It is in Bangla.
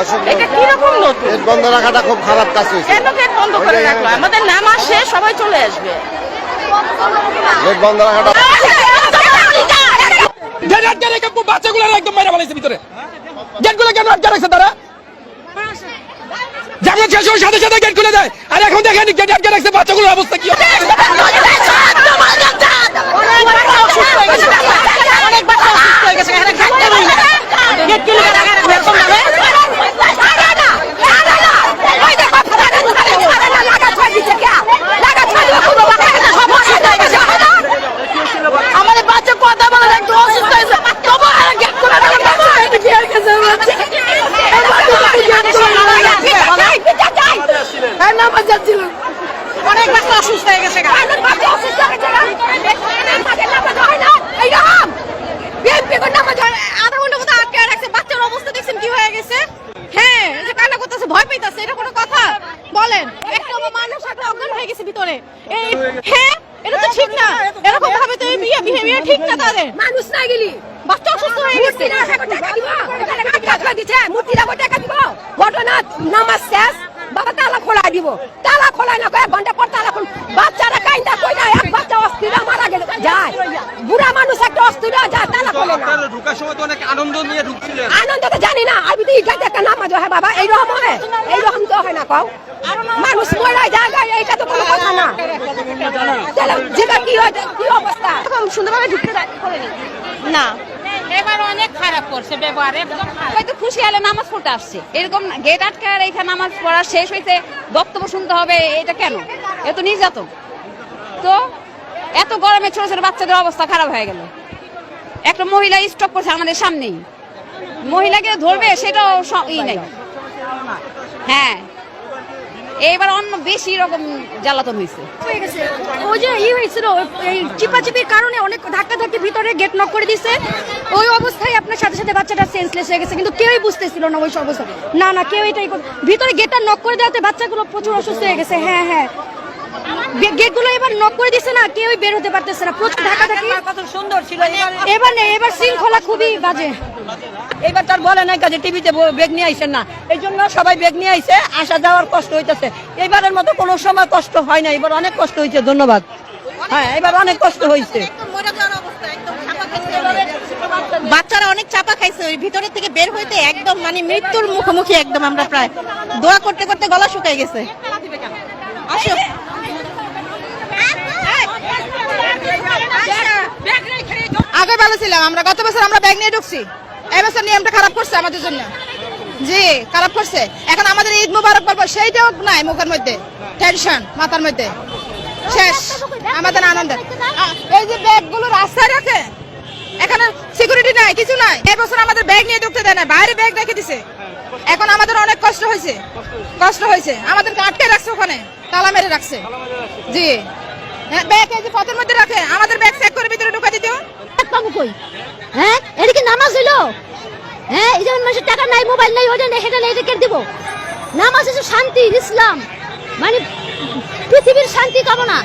অসম্ভব। এটা কীরকম নতুন গেট বন্ধ রাখাটা খুব খারাপ কাজ হয়েছে কেন গেট বন্ধ করে রাখল আমাদের নামাজ শেষ সবাই চলে আসবে গেট বন্ধ রাখাটা গেট আটকে রেখে বাচ্চাগুলো একদম মেরে ফেলেছে ভিতরে গেটগুলো কেন আটকে রাখছে তারা যেমন শেষ হওয়ার সাথে সাথে গেট খুলে দেয় আর এখন দেখেন গেট আটকে রাখছে বাচ্চাগুলোর অবস্থা কি হবে? অনেক বাচ্চা অসুস্থ হয়ে গেছে গেট বেতন দেবে আমাদের বাচ্চা কথা বলে না, একটু অসুস্থ হয়েছে তবু আর গেট করে রাখা বাচ্চা একটু কি হয়ে গেছে বলছে। এই বাচ্চাটা কি গেট করে রাখা গেছে? হ্যাঁ, যাচ্ছিল। অনেক বাচ্চা অসুস্থ হয়ে গেছে কোথাও বাচ্চার অবস্থা হয়ে গেছে? হ্যাঁ ভয় পাইতেছে এটা কোনো কথা? বলেন একটা মানুষ একটা অজ্ঞান হয়ে গেছে ভিতরে। এই হ্যাঁ এটা তো ঠিক না। এরকম ভাবে তো বিয়ে বিহেভিয়ার ঠিক না তাদের। মানুষ না গেলি। বাচ্চা অসুস্থ হয়ে গেছে। ঘটনা নামাজ শেষ। বাবা তালা খোলা দিব। ঘণ্টা পর খোল বাচ্চারা কাইন্দা কই না? এক বাচ্চা অস্থির মারা গেল। যায়। বুড়া মানুষ একটা অস্থির যায় তালা খোলে না। ঢুকার সময় তো অনেক আনন্দ নিয়ে ঢুকছিলেন। আনন্দ তো জানি না। আমি তো ইটা একটা নামাজ হয় বাবা। এইরকম হয় এইরকম তো হয় না কও। মানুষ মরে যায় এইটা তো কোনো কথা না। তাহলে যেটা কি হয় কি অবস্থা? সুন্দরভাবে ঢুকতে না। এবার অনেক খারাপ খুশি হলে নামাজ পড়তে আসছে। এরকম গেট নামাজ পড়া শেষ বক্তব্য শুনতে হবে, এটা কেন? তো এত গরমে ছোট ছোট বাচ্চাদের অবস্থা খারাপ হয়ে গেল। একটা আমাদের সামনেই। মহিলাকে ধরবে, সেটাও ই নেই। হ্যাঁ। এইবার অন্য বেশি রকম জ্বালাতন হয়েছে ওই যে ই হয়েছিল এই চিপাচিপির কারণে অনেক ধাক্কা ধাক্কি ভিতরে গেট নক করে দিছে। ওই অবস্থায় আপনার সাথে সাথে বাচ্চাটা সেন্সলেস হয়ে গেছে, কিন্তু কেউই বুঝতেছিল না ওই অবস্থা। না না, কেউ এটাই ভিতরে গেটটা নক করে দেওয়াতে বাচ্চাগুলো প্রচুর অসুস্থ হয়ে গেছে। হ্যাঁ হ্যাঁ। গেটগুলো এবার নক করে দিছে না কেউই বের হতে পারতেছে না। প্রচুর ধাক্কি কত সুন্দর ছিল এবার নেই এবার শৃঙ্খলা খুবই বাজে। এবার তার বলে নাই কাজে টিভিতে বেগ নিয়ে আইসেন না। এই জন্য সবাই বেগ নিয়ে আইসে আসা যাওয়ার কষ্ট হইতেছে। এবারের মতো কোনো সময় কষ্ট হয় না এবার অনেক কষ্ট হয়েছে ধন্যবাদ। হ্যাঁ এবার অনেক কষ্ট হয়েছে বাচ্চারা অনেক চাপা খাইছে ওই ভিতরের থেকে বের হইতে একদম মানে মৃত্যুর মুখোমুখি একদম আমরা প্রায়। দোয়া করতে করতে গলা শুকাই গেছে। আসো। আগে ভালো ছিলাম, আমরা গত বছর আমরা ব্যাগ নিয়ে ঢুকছি। এবছর নিয়মটা খারাপ করছে আমাদের জন্য। জি, খারাপ করছে। এখন আমাদের ঈদ মুবারক পর্ব সেইটাও নাই মুখের মধ্যে। টেনশন মাথার মধ্যে। শেষ, আমাদের আনন্দ। এই যে ব্যাগগুলো রাস্তায় রাখে, এখানে সিকিউরিটি নাই, কিছু নাই। এবছর আমাদের ব্যাগ নিয়ে ঢুকতে দেয় না বাইরে ব্যাগ রেখে দিছে। এখন আমাদের অনেক কষ্ট হয়েছে কষ্ট হয়েছে। আমাদেরকে আটকে রাখছে ওখানে। তালা মেরে রাখছে। জি। হ্যাঁ ব্যাগ এই যে পথের মধ্যে রাখে আমাদের ব্যাগ চেক করে ভিতরে ঢুকা দিতেও পাবো কই? হ্যাঁ এটা কি নামাজ হইল। হ্যাঁ এই যেমন মানুষের টাকা নাই মোবাইল নাই ওটা সেটা নেই এটা দিব। নামাজ হচ্ছে শান্তি ইসলাম। মানে পৃথিবীর শান্তি কামনা।